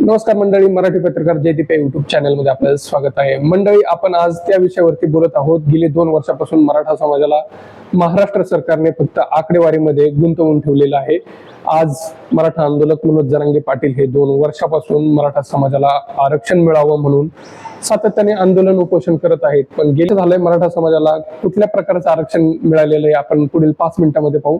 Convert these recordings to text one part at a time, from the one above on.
नमस्कार मंडळी मराठी पत्रकार जयदीप या युट्यूब चॅनलमध्ये आपलं स्वागत आहे. मंडळी आपण आज त्या विषयावरती बोलत आहोत. गेली दोन वर्षापासून मराठा समाजाला महाराष्ट्र सरकारने फक्त आकडेवारीमध्ये गुंतवून ठेवलेलं आहे. आज मराठा आंदोलक मनोज जरांगे पाटील हे दोन वर्षापासून मराठा समाजाला आरक्षण मिळावं म्हणून सातत्याने आंदोलन उपोषण करत आहेत. पण गेलं झालंय मराठा समाजाला कुठल्या प्रकारचं आरक्षण मिळालेलं आहे आपण पुढील पाच मिनिटांमध्ये पाहू.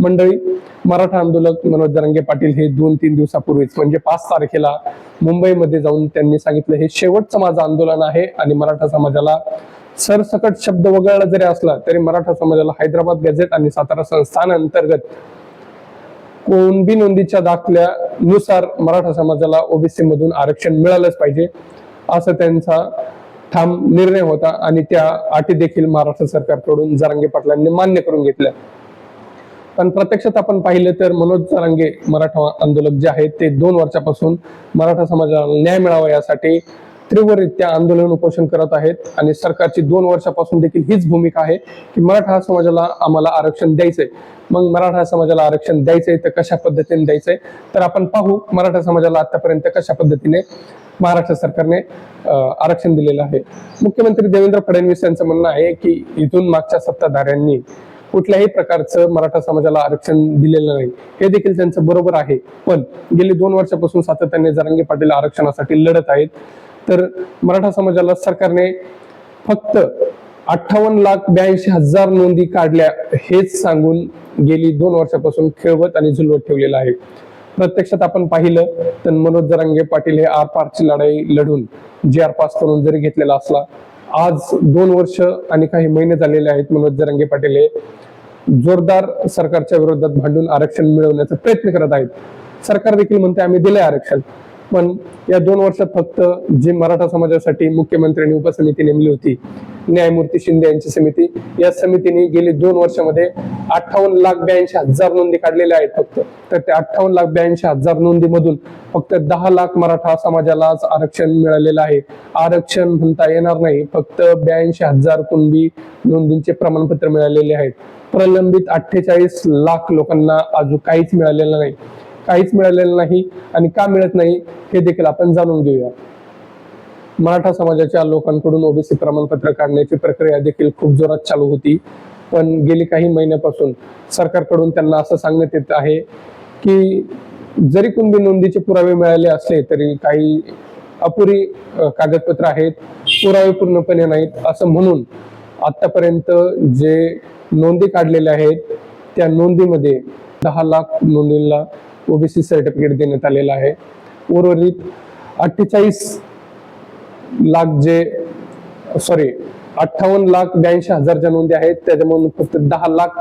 मंडळी मराठा आंदोलक मनोज जरांगे पाटील हे दोन तीन दिवसापूर्वीच म्हणजे पाच तारखेला मुंबईमध्ये जाऊन त्यांनी सांगितलं हे शेवटचं माझं आंदोलन आहे आणि मराठा समाजाला सरसकट शब्द वगळला जरी असला तरी मराठा समाजाला हैदराबाद गॅझेट आणि सातारा संस्थान अंतर्गत कोणबी नोंदीच्या दाखल्यानुसार मराठा समाजाला ओबीसी मधून आरक्षण मिळालंच पाहिजे. असं त्यांचा ठाम निर्णय होता आणि त्या अटी देखील महाराष्ट्र सरकारकडून जरांगे पाटलांनी मान्य करून घेतल्या. पण प्रत्यक्षात आपण पाहिलं तर मनोज जरांगे मराठा आंदोलक जे आहेत ते दोन वर्षापासून मराठा समाजाला न्याय मिळावा यासाठी तीव्ररित्या आंदोलन उपोषण करत आहेत आणि सरकारची दोन वर्षापासून देखील हीच भूमिका आहे की मराठा समाजाला आम्हाला आरक्षण द्यायचंय. मग मराठा समाजाला आरक्षण द्यायचंय तर कशा पद्धतीने द्यायचंय? तर आपण पाहू मराठा समाजाला आतापर्यंत कशा पद्धतीने महाराष्ट्र सरकारने आरक्षण दिलेलं आहे. मुख्यमंत्री देवेंद्र फडणवीस यांचं म्हणणं आहे की इथून मागच्या सत्ताधाऱ्यांनी कुठल्याही प्रकारचं मराठा समाजाला आरक्षण दिलेलं नाही. हे देखील त्यांचं बरोबर आहे. पण गेली दोन वर्षापासून सातत्याने जरांगे पाटील आरक्षणासाठी लढत आहेत. तर मराठा समाजाला सरकारने फक्त अठ्ठावन्न लाख ब्याऐंशी हजार नोंदी काढल्या हेच सांगून गेली दोन वर्षापासून खेळवत आणि झुलवत ठेवलेलं आहे. प्रत्यक्षात आपण पाहिलं तर मनोज जरांगे पाटील हे आर पारची लढाई लढून जी आर पास करून जरी घेतलेला असला आज दोन वर्ष आणि काही महिने झालेले आहेत मनोज जरांगे पाटील हे जोरदार सरकारच्या विरोधात भांडून आरक्षण मिळवण्याचा प्रयत्न करत आहेत. सरकार देखील म्हणते आम्ही दिले आरक्षण. पण या दोन वर्षात फक्त जी मराठा समाजासाठी मुख्यमंत्र्यांनी उपसमिती नेमली होती न्यायमूर्ती शिंदे यांची समिती या समितीने गेली दोन वर्षामध्ये अठ्ठावन्न लाख ब्याऐंशी हजार नोंदी काढलेल्या आहेत फक्त. तर त्या अठ्ठावन्न लाख ब्याऐंशी हजार नोंदीमधून फक्त दहा लाख मराठा समाजालाच आरक्षण मिळालेलं आहे. आरक्षण म्हणता येणार नाही. फक्त ब्याऐंशी हजार कुणबी नोंदींचे प्रमाणपत्र मिळालेले आहेत. प्रलंबित अठ्ठेचाळीस लाख लोकांना अजून काहीच मिळालेलं नाही. काहीच मिळालेलं नाही आणि का मिळत नाही हे देखील आपण जाणून घेऊया. मराठा समाजाच्या लोकांकडून ओबीसी प्रमाणपत्र काढण्याची प्रक्रिया देखील खूप जोरात चालू होती. पण गेली काही महिन्यापासून सरकारकडून त्यांना असं सांगण्यात येत आहे की जरी कुणबी नोंदीचे पुरावे मिळाले असले तरी काही अपुरी कागदपत्र आहेत पुरावे पूर्णपणे नाहीत असं म्हणून आतापर्यंत जे नोंदी काढलेल्या आहेत त्या नोंदीमध्ये दहा लाख नोंदींना ओबीसी सर्टिफिकेट देण्यात आलेलं आहे. उर्वरित अठ्ठेचाळीस लाख जे सॉरी अठ्ठावन्न लाख ब्याऐंशी हजारच्या नोंदी आहेत त्याच्यामधून फक्त दहा लाख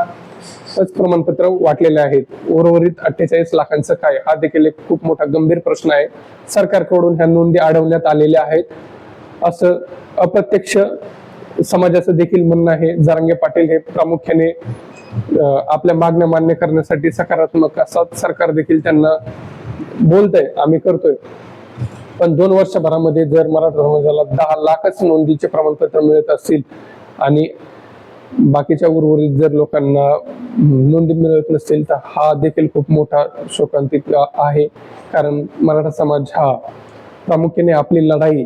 प्रमाणपत्र वाटलेले आहेत. उर्वरित अठ्ठेचाळीस लाखांचं काय? हा देखील एक खूप मोठा गंभीर प्रश्न आहे. सरकारकडून ह्या नोंदी अडवण्यात आलेल्या आहेत. असं अप्रत्यक्ष समाजाचं देखील म्हणणं आहे. जारंगे पाटील हे प्रामुख्याने आपल्या मागण्या मान्य करण्यासाठी सकारात्मक असा सरकार देखील त्यांना बोलतंय आम्ही करतोय. पण दोन वर्षभरामध्ये जर मराठा समाजाला दहा लाखच नोंदीचे प्रमाणपत्र मिळत असतील आणि बाकीच्या उर्वरित जर लोकांना नोंदी मिळत नसतील तर हा देखील खूप मोठा शोकांतिक आहे. कारण मराठा समाज हा प्रामुख्याने आपली लढाई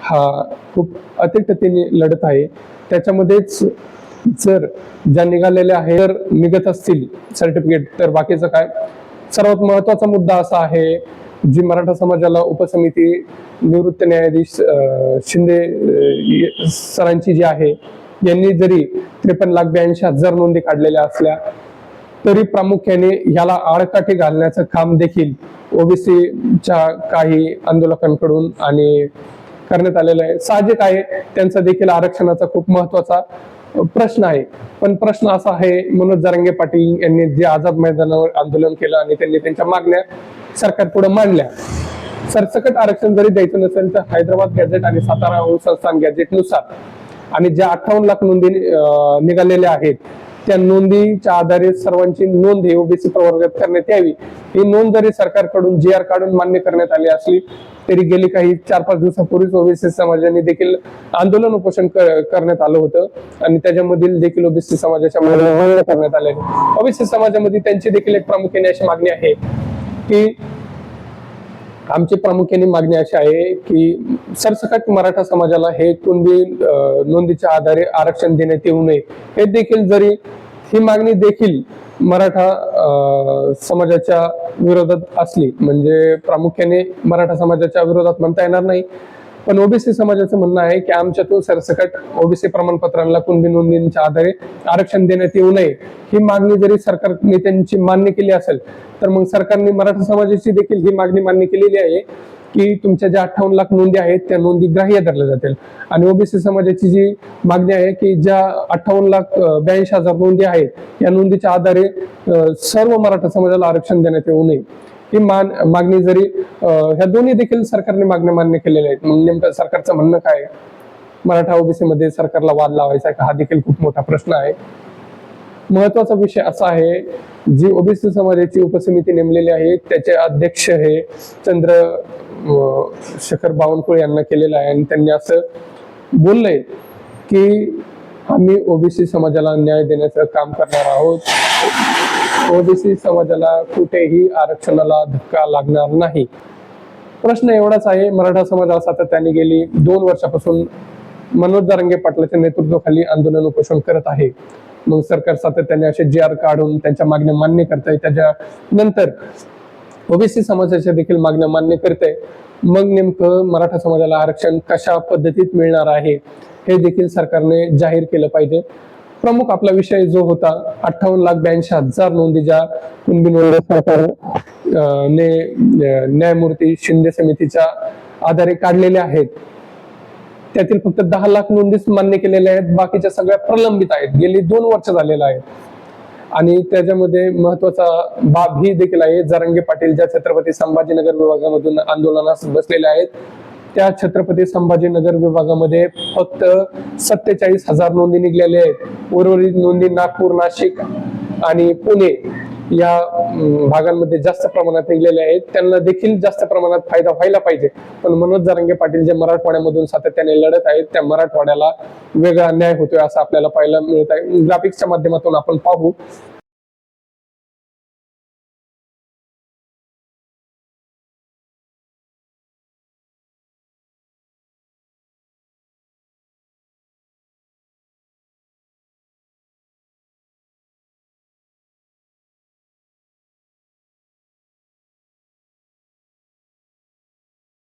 हा खूप अतिटतेने लढत आहे. त्याच्यामध्येच जर ज्या निघालेल्या आहे जर निघत असतील सर्टिफिकेट तर बाकीचं काय? सर्वात महत्त्वाचा मुद्दा असा आहे जी मराठा समाजाला उपसमिती निवृत्त न्यायाधीश शिंदे सरांची जी आहे यांनी जरी त्रेपन्न लाख ब्याऐंशी हजार नोंदी काढलेल्या असल्या तरी प्रामुख्याने ह्याला आडकाठी घालण्याचं काम देखील ओबीसीच्या काही आंदोलकांकडून आणि करण्यात आलेलं आहे. साहजिक आहे त्यांचा देखील आरक्षणाचा खूप महत्त्वाचा प्रश्न आहे. पण प्रश्न असा आहे मनोज जरांगे पाटील यांनी जे आझाद मैदानावर आंदोलन केलं आणि त्यांनी त्यांच्या मागण्या सरकार पुढे मांडल्या. सरसकट आरक्षण जरी द्यायचं नसेल तर हैदराबाद गॅझेट आणि सातारा संस्थान गॅझेटनुसार आणि ज्या अठ्ठावन्न लाख नोंदी अं, निघालेल्या आहेत त्या नोंदीच्या आधारे सर्वांची नोंद ही ओबीसी प्रवर्गात करण्यात यावी. ही नोंद जरी सरकारकडून जी आर काढून मान्य करण्यात आली असली तरी गेली काही चार पाच दिवसापूर्वीच ओबीसी समाजाने देखील आंदोलन उपोषण करण्यात आलं होतं. आणि त्याच्यामधील देखील ओबीसी समाजाच्या मागण्या करण्यात आल्या ओबीसी समाजामध्ये त्यांची देखील एक प्रामुख्याने अशी मागणी आहे की आमची प्रामुख्याने मागणी अशी आहे की सरसकट मराठा समाजाला हे कुणबी अं, नोंदीच्या आधारे आरक्षण देण्यात येऊ नये. हे देखील जरी ही मागणी देखील मराठा अं, समाजाच्या विरोधात असली म्हणजे प्रामुख्याने मराठा समाजाच्या विरोधात म्हणता येणार नाही. पण ओबीसी समाजाचं म्हणणं आहे की आमच्यातून सरसकट ओबीसी प्रमाणपत्रांना कुणबी नोंदींच्या आधारे आरक्षण देण्यात येऊ नये ही मागणी जरी सरकार नेत्यांची मान्य केली असेल तर मग सरकारने मराठा समाजाची देखील ही मागणी मान्य केलेली आहे की तुमच्या ज्या अठ्ठावन्न लाख नोंदी आहेत त्या नोंदी ग्राह्य धरल्या जातील. आणि ओबीसी समाजाची जी मागणी आहे की ज्या अठ्ठावन्न लाख ब्याऐंशी हजार नोंदी आहेत या नोंदीच्या आधारे सर्व मराठा समाजाला आरक्षण देण्यात येऊ नये. ही मान मागणी जरी ह्या दोन्ही देखील सरकारने मागण्या मान्य केलेल्या आहेत. मग नेमकं सरकारचं म्हणणं काय मराठा ओबीसी मध्ये सरकारला वाद लावायचा का हा देखील खूप मोठा प्रश्न आहे. महत्त्वाचा विषय असा आहे जी ओबीसी समाजाची उपसमिती नेमलेली आहे त्याचे अध्यक्ष हे चंद्र शेखर बावनकुळे यांना केलेलं आहे. आणि त्यांनी असं बोललंय की आम्ही ओबीसी समाजाला न्याय देण्याचं काम करणार आहोत. ओबीसी समाजाला कुठेही आरक्षणाला धक्का लागणार नाही. प्रश्न एवढाच आहे मराठा समाजाला सातत्याने गेली दोन वर्षापासून मनोज दारंगे पाटलाच्या नेतृत्वाखाली आंदोलन उपोषण करत आहे. मग सरकार सातत्याने असे जी आर काढून त्यांच्या मागण्या मान्य करत आहे त्याच्या नंतर ओबीसी समाजाच्या देखील मागण्या मान्य करते मग नेमकं मराठा समाजाला आरक्षण कशा पद्धतीत मिळणार आहे हे देखील सरकारने जाहीर केलं पाहिजे. प्रमुख आपला विषय जो होता अठ्ठावन्न लाख ब्याऐंशी हजार नोंदी ज्या कुणबी नोंदी सरकार ने न्यायमूर्ती शिंदे समितीच्या आधारे काढलेल्या आहेत. त्यातील फक्त दहा लाख नोंदीच मान्य केलेल्या आहेत बाकीच्या सगळ्या प्रलंबित आहेत. गेली दोन वर्ष झालेलं आहे. आणि त्याच्यामध्ये महत्त्वाचा बाब ही देखील आहे जरंगे पाटील ज्या छत्रपती संभाजीनगर विभागामधून आंदोलनास बसलेल्या आहेत त्या छत्रपती संभाजीनगर विभागामध्ये फक्त सत्तेचाळीस हजार नोंदी निघलेल्या आहेत. उर्वरित नोंदी नागपूर नाशिक आणि पुणे या भागांमध्ये जास्त प्रमाणात निघलेल्या आहेत. त्यांना देखील जास्त प्रमाणात फायदा व्हायला पाहिजे. पण मनोज जारंगे पाटील जे मराठवाड्यामधून सातत्याने लढत आहेत त्या मराठवाड्याला वेगळा न्याय होतोय असं आपल्याला पाहायला मिळत आहे. ग्राफिक्सच्या माध्यमातून आपण पाहू.